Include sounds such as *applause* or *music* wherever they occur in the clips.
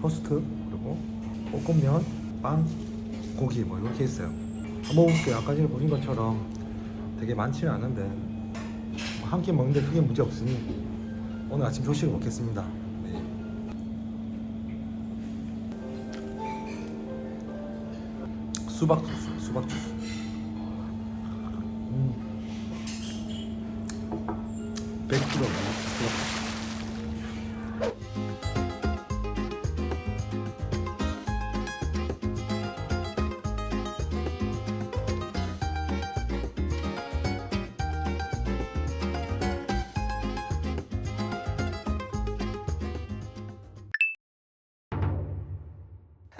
토스트 그리고 볶음면, 빵, 고기 뭐 이렇게 있어요. 한번 먹어볼게요. 아까 전에 보신 것처럼 되게 많지는 않은데 뭐 한끼 먹는데 크게 문제 없으니 오늘 아침 조식을 먹겠습니다. 네. 수박 주스, 수박 주스.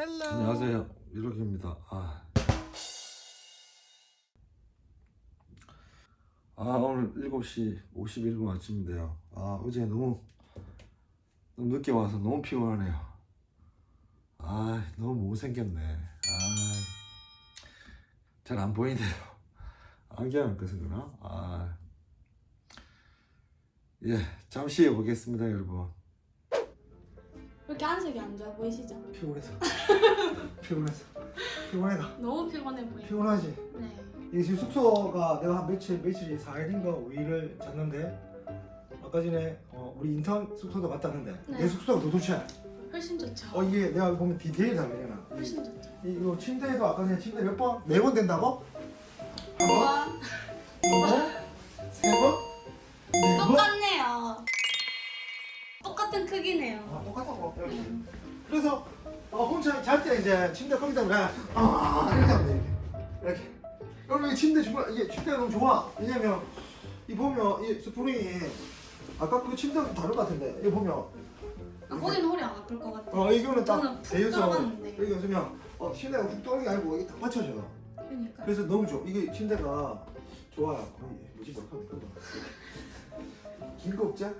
안녕하세요. 유록입니다. 아. 아, 오늘 7시 51분 아침인데요. 아, 어제 너무, 너무 늦게 와서 너무 피곤하네요. 아, 너무 못생겼네. 아, 잘 안 보이네요. 안경을 껴서 그러나? 아, 예, 잠시 해보겠습니다, 여러분. 이렇게 안색이 안 좋아 보이시죠? 피곤해서. *laughs* 피곤해서. 피곤해다. 너무 피곤해 보여요. 피곤하지? 네. 이게 지금 숙소가 내가 한 며칠 며칠이 4일인가 5일을 잤는데 아까 전에 어, 우리 인턴 숙소도 갔다 왔는데 네. 내 숙소가 더 좋지 훨씬 좋죠. 어 이게 내가 보면 디테일이 다르잖아 훨씬 좋죠. 이, 이거 침대도 아까 전에 침대 몇 번? 네 번 된다고? 한 번? 와, 두 번? 똑같은 크기네요. 아 똑같다고. 음. 그래서 어, 혼자 잘 때 이제 침대 거기다 그냥 아 이렇게 하면 돼 이렇게 이렇게 여러분 이 침대 정말 이게 침대가 너무 좋아 왜냐면 이 보면 이 스프링이 아까 그 침대랑 다른 것 같은데 이거 보면 아, 거기는 허리 안 아플 것 같아요. 어 이거는 딱 저는 푹 대여서 들어갔는데. 여기 있으면 어 침대가 훅 떨어진 게 아니고 이게 딱 받쳐져요 그러니까. 그래서 너무 좋아 이게 침대가 좋아요 어, 뭐지 몇 칸? 긴거 없지? *laughs*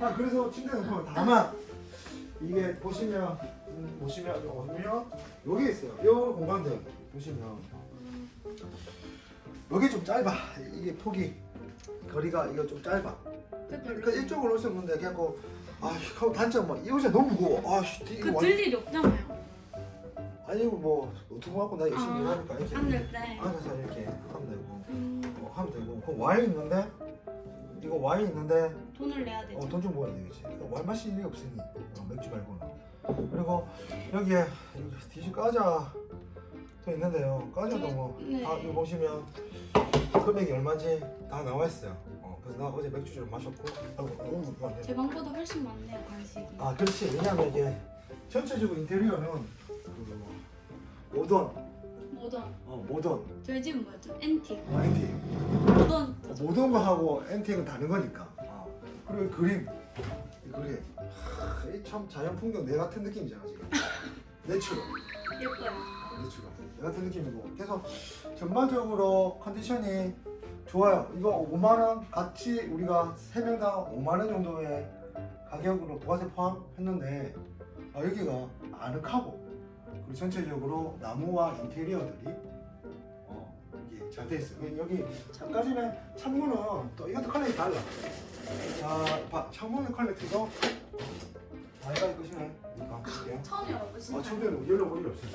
아 그래서 침대는 좋아요 다만 이게 보시면 음, 보시면 보시면 여기 있어요. 이 공간들 보시면. 여기 좀 짧아. 이게 폭이 거리가 이거 좀 짧아. 그 그러니까 이쪽으로 올 수 없는데 그래갖고 아 하고 단점 막 이옷이 너무 무거워. 이거 그 완 들 일이 없잖아요. 아니 뭐 노트북 갖고 나 열심히 아, 일하니까 이렇게. 앉을 때. 앉아서 이렇게 하면 되고 그 와인 있는데 이거 와인 있는데 돈을 내야 되죠. 어, 돈 좀 모아야 되겠지 와인 마실 일이 없으니 어, 맥주 말고는 그리고 여기에 여기 디시 까자 또 있는데요 까자도 뭐 네. 다 이거 보시면 금액이 얼마인지 다 나와 있어요 어, 그래서 나 어제 맥주 좀 마셨고 아이고 너무. 제 방보다 훨씬 많네요 간식이. 아 그렇지 왜냐면 이게 전체적으로 인테리어는 그 모던 모던. 어 모던 저희 집은 뭐였죠? 앤틱. 어, 앤틱 모던. 어, 모던 거 하고 앤틱은 다른 거니까 어. 그리고 이 그림 이 그림 하, 이참 자연 풍경 내 같은 느낌이잖아 지금 *laughs* 내추럴 예뻐요. 내추럴 내 같은 느낌이고 그래서 전반적으로 컨디션이 좋아요 이거 5만 원 같이 우리가 3명당 5만 원 정도의 가격으로 부가세 포함했는데 아, 여기가 아늑하고 그리고 전체적으로 나무와 인테리어들이 어, 이게 잘 돼 있어요. 여기 전에 창문은 또 이것도 퀄리티 달라. 자, 봐, 창문의 퀄리티도 아, 이거 보시면 이거 볼게요. 처음 열어보신 어, 청소는 열로 볼일 없어요.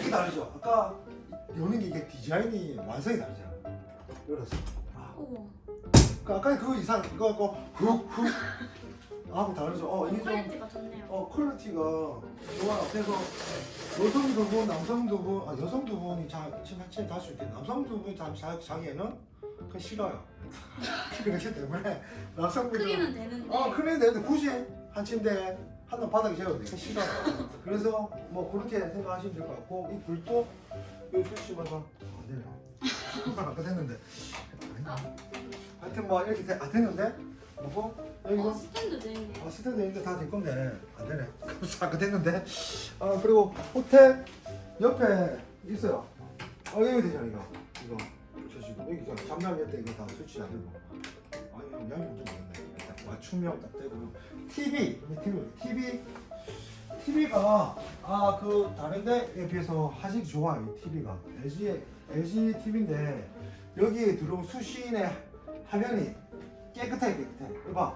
이게 다르죠. 아까 여는 게 이게 디자인이 완성이 다르잖아. 열었어. 아, 오. 그 아까 그 이상 이거 갖고 훅훅 하고 다르죠. 어, 이게 좀 퀄리티가 좋네요. 어, 퀄리티가 좋아. 그래서 여성 두 분, 남성 두 분, 아, 여성 두 분이 자, 지금 같이 다수 있게 남성 두 분이 자, 자, 자기에는 그 싫어요. *laughs* 그렇기 때문에 남성분들 크기는 되는데. 어, 그래 되는데 굳이 한 침대에 한번 바닥에 재워도 돼. 싫어. 그래서 뭐 그렇게 생각하시면 될 것 같고 이 불도 여기 설치면서 안 되네요. *laughs* 아까 됐는데. 하여튼 뭐 이렇게 돼, 아, 됐는데 뭐고 여기도 어, 스탠드도 있네. 아, 스탠드 있는데 다 될 건데 안 되네. *laughs* 아까 됐는데. 아 그리고 호텔 옆에 있어요. 어 여기 되잖아 이거. 이거 붙여지고 여기 그냥 잠자리 때 이거 다 설치 안 되고. 아 이거 양이 좀 모르겠네. 맞춤형 딱 되고. TV TV TV TV가 아 그 다른 데에 비해서 화질이 좋아요. 이 TV가 LG LG TV인데 여기에 들어온 수신의 화면이 깨끗해 깨끗해. 이봐.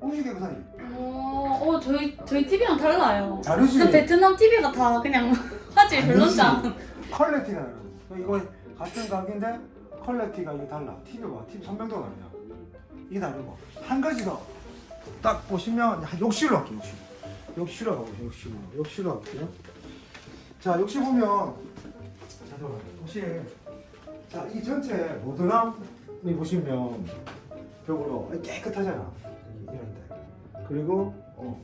옷이 깨끗하지 어, 어 저희 저희 TV랑 달라요. 다르지. 그 베트남 TV가 다 그냥 *laughs* 화질 별로잖아. 퀄리티가 다르 이거 같은 가격인데 퀄리티가 이게 달라. TV 봐. TV 선명도가 다르냐 이게 다르고 한 가지 더 딱 보시면 야, 욕실로 할게요 욕실. 욕실로 가보세요 욕실로. 욕실로 갈게요. 자 욕실 보면 자 잠깐만 욕실 자이 전체 모드람이 보시면 벽으로 깨끗하잖아 이런데 그리고 어,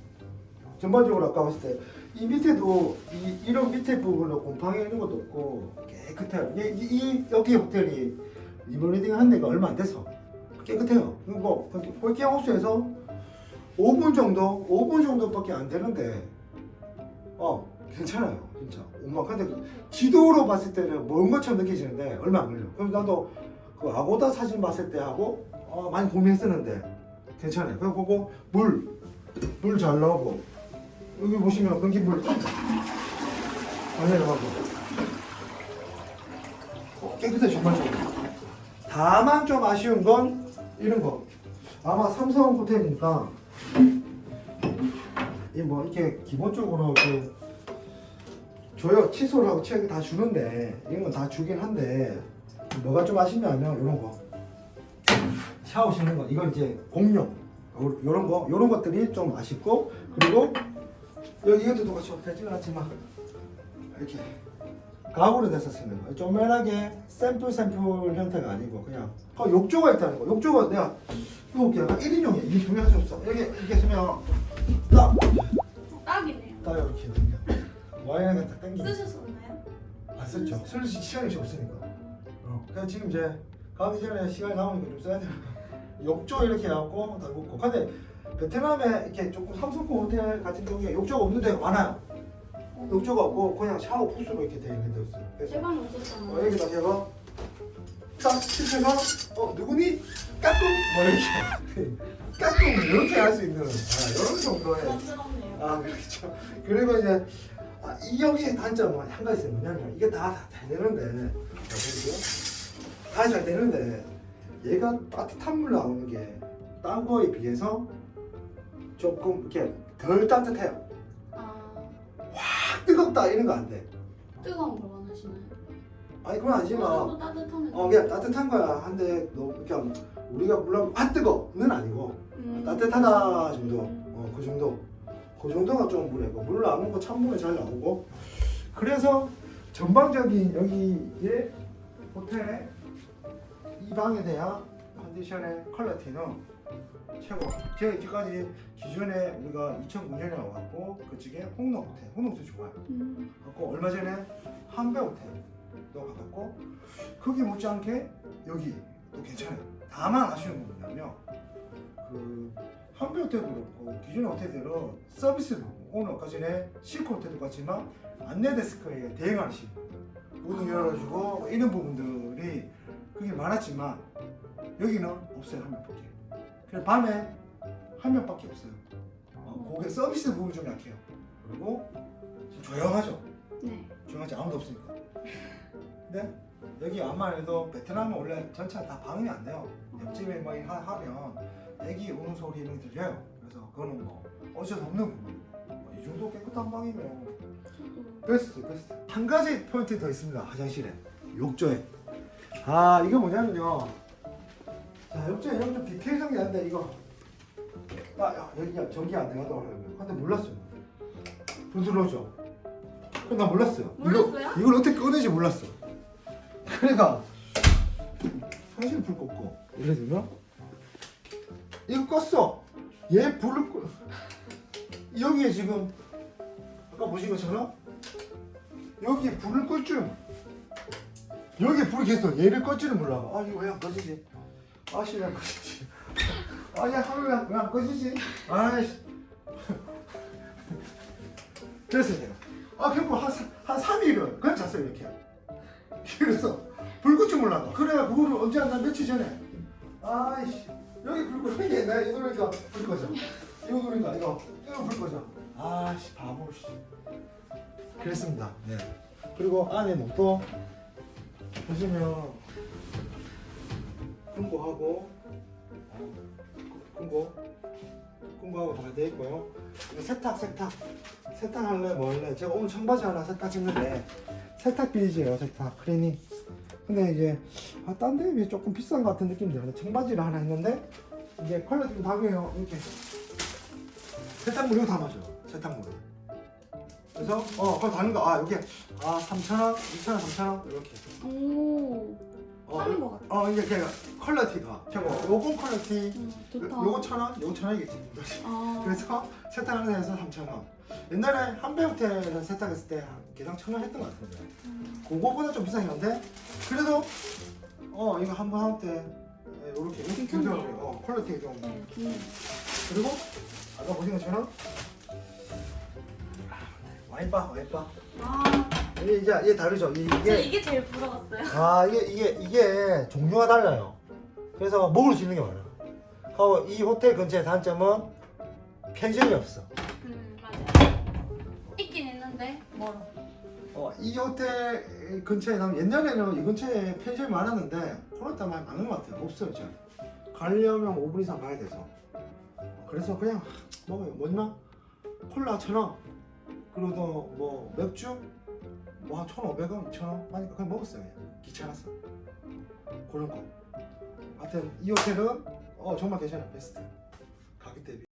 전반적으로 아까 봤을 때 이 밑에도 이, 이런 밑에 부분은 곰팡이 이런 것도 없고 깨끗해요. 이, 이, 이 여기 호텔이 리모델링 한 데가 얼마 안 돼서 깨끗해요. 뭐 볼게 하우스에서 5분 정도, 5분 정도밖에 안 되는데 어 괜찮아요, 진짜. 엄마 근데 그 지도로 봤을 때는 먼 것처럼 느껴지는데 얼마 안 걸려. 그럼 나도 그 아고다 사진 봤을 때 하고 어, 많이 고민했었는데 괜찮아요. 그리고 그거 물, 물 잘 나오고 여기 보시면 건기물 안 내려가고 어, 깨끗해 정말 좋아요. 다만 좀 아쉬운 건 이런 거. 아마 삼성 호텔이니까 이 뭐 이렇게 기본적으로 이렇게 줘요. 칫솔 하고 치약이 다 주는데 이런 건 다 주긴 한데 뭐가 좀 아쉽냐면 이런 거 샤워 씻는 거 이건 이제 요- 요런 거 요런 것들이 좀 아쉽고 그리고 여기 이것도 똑같이 되지는 않지만 이렇게 가구로 돼서 쓰는 거 쪼매하게 샘플 샘플 형태가 아니고 그냥 어, 욕조가 있다는 거 욕조가 내가 이거 볼게요 1인용이야 이게 중요할 수 없어 여기 이렇게 쓰면 딱, 딱이네요. 딱 이렇게 당겨 와인을 딱 당기고 쓰셨었나요? 안 썼죠. 쓸 시- 시간이 없으니까. 어. 그래서 지금 이제 가기 전에 시간이 남으니까 좀 써야 돼요. 욕조 이렇게 해갖고 다 묻고. 근데 베트남에 이렇게 조금 삼성급 호텔 같은 경우에 욕조가 없는 데가 많아요. 욕조가 없고 그냥 샤워 부스로 이렇게 되어 있는 데였어요. 그래서 제 방에 어. 여기다 제가 딱 치켜서 어 누구니? 까꿍 뭐 이렇게 *laughs* 까꿍 이렇게 할 수 있는 아, 이런 정도의 부담스럽네요. 아 그렇죠. 그리고 이제 아, 이 여기의 단점은 한 가지 있어요. 뭐냐면 이게 다 잘 되는데 자 보세요. 다 잘 되는데 얘가 따뜻한 물 나오는 게 딴 거에 비해서 조금 이렇게 덜 따뜻해요. 아 확 뜨겁다 이런 거 안 돼. 뜨거운 걸 원하시나요? 아니 그건 아니지만 또 따뜻하면. 어 그냥 따뜻한 거야 한데 너무 그냥 우리가 물론 아 뜨거는 아니고 음. 따뜻하다 정도 어 그 정도 그 정도가 좀 물이고 물 나오는 거 찬물이 잘 나오고 그래서 전방적인 여기의 호텔의 이 방에 대한 컨디션의 퀄리티는 최고 제가 이때까지 기존에 우리가 2009년에 와갖고 그쪽에 홍로 호텔 호텔 좋아요 음. 갖고 얼마 전에 한배 호텔도 가봤고 거기 못지않게 여기도 괜찮아요. 다만 아쉬운 건 뭐냐면 그 한배 호텔도 그렇고 기존 호텔들은 서비스로 오늘 아까 전에 시코 호텔도 같지만 안내 데스크에 대응하시 문을 열어주고 뭐 이런 부분들이 많았지만 여기는 없어요 한 명밖에. 그래서 밤에 한 명밖에 없어요. 어, 그게 서비스 부분이 좀 약해요. 그리고 좀 조용하죠. 네. 조용하지 아무도 없으니까. 근데 여기 암만 해도 베트남은 원래 전체가 다 방음이 안 돼요. 옆집에 막 하- 하면 애기 우는 소리는 들려요. 그래서 그거는 뭐 어쩔 수 없는 부분이고 뭐이 정도 깨끗한 방이면 베스트 베스트. 한 가지 포인트 더 있습니다. 화장실에 욕조에. 아 이거 뭐냐면요. 자 욕조에 이런 좀 디테일한 게 아닌데 이거. 아 야, 여기가 전기 안 하려면 근데 몰랐어요. 그럼 나 몰랐어요. 몰랐어요? 이거, 이걸 어떻게 꺼내지 몰랐어. 그러니까 사실 불 껐고 예를 들면 이거 껐어. 얘 불을 꺼. 여기에 지금 아까 보신 것처럼 여기에 불을 끌 줄. 여기에 불이 계속 얘를 끌 줄은 몰라. 아 이거 왜 안 꺼지지? 아씨 왜 안 꺼지지? 아야 하면 왜안 꺼지지? 아이씨. *laughs* 그래서 내가 아 결국 한한 3일은 그냥 잤어요 이렇게. 그래서 불끌줄 몰라. 그래야 그거를 언제 한나 며칠 전에. 아이씨 여기 불 끄는 게 내가 이거 누르니까 불 꺼져. 이거 누르니까 이거 이거 불 꺼져. 아씨 바보 씨. 그랬습니다. 네. 그리고 안에는 또 보시면 금고하고 끈거 끈거하고 다 돼 있고요. 세탁 세탁. 세탁 할래 뭐 할래? 제가 오늘 청바지 하나 세탁했는데 세탁 비즈예요 세탁. 크리닝. 근데 이제 아, 딴 데에 비해 조금 비싼 것 같은 느낌이 드는데 청바지를 하나 했는데 이게 퀄리티도 다르게요. 이렇게. 세탁물 이거 담아줘요. 세탁물. 그래서 어 그거 다른 거아 여기 아 3,000원, 2,000원, 3,000원 이렇게. 오 어, 파는 거 같아. 어 이게 그냥 퀄리티가 저거 요건 퀄리티 음, 좋다. 요거 천 원, 요거 천 원이겠지. 아, 그래서 세탁하는 데에서 3천 원. 옛날에 한배 호텔에서 세탁했을 때한 개당 천 원 했던 것 같은데. 음, 그거보다 좀 비싸긴 한데 그래도 어 이거 한 번 할때 이렇게 이렇게 괜찮네요. 어 퀄리티 좀 네, 좋네. 그리고 아까 보신 것처럼 와이바 와이바 아, 이게 이제 이게 다르죠 저 이게 이게 제일 부러웠어요. 아 이게 이게 이게 종류가 달라요. 그래서 먹을 수 있는 게 많아요. 하고 이 호텔 근처의 단점은 펜션이 없어. 음, 맞아요. 있긴 있는데 멀어. 어, 이 호텔 근처에 가면 옛날에는 이 근처에 펜션이 많았는데 코로나 때문에 많은 것 같아요. 없어요 지금. 가려면 5분 이상 가야 돼서. 그래서 그냥 먹어요. 뭐냐? 콜라 천 원. 그리고 또뭐 맥주 뭐한 1,500원, 2,000원 하니까 그냥 먹었어요. 그냥. 귀찮았어. 그런 거. 하여튼 이 호텔은 어 정말 괜찮아요. 베스트. 가격 대비.